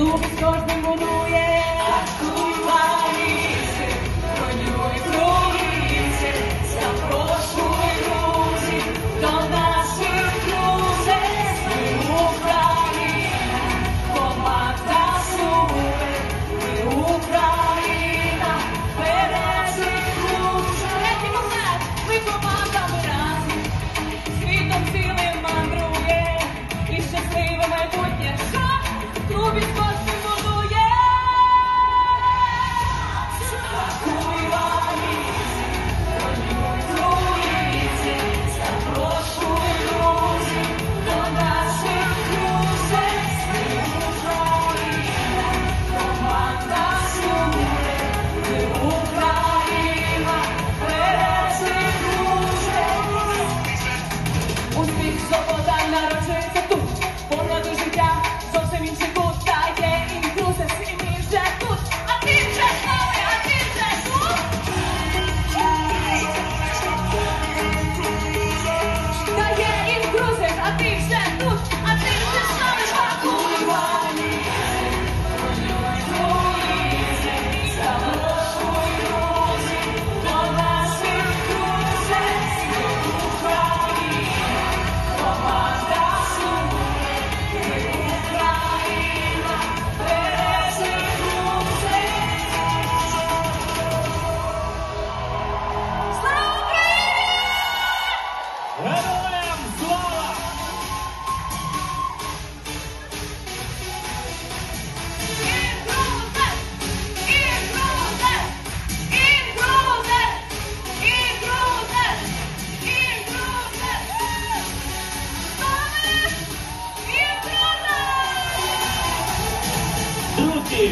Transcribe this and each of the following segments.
Lub wciąż demonuje, a Brzmi, swoboda na rocznicę tu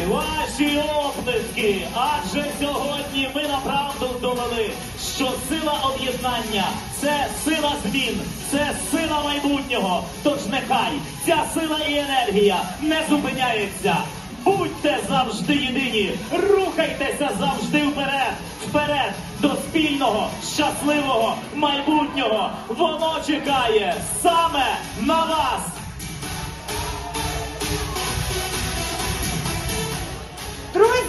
ваші оплески, адже сьогодні ми направду довели, що сила об'єднання це сила змін, це сила майбутнього. Тож нехай ця сила і енергія не зупиняється. Будьте завжди єдині, рухайтеся завжди вперед, вперед до спільного, щасливого майбутнього. Воно чекає саме на вас.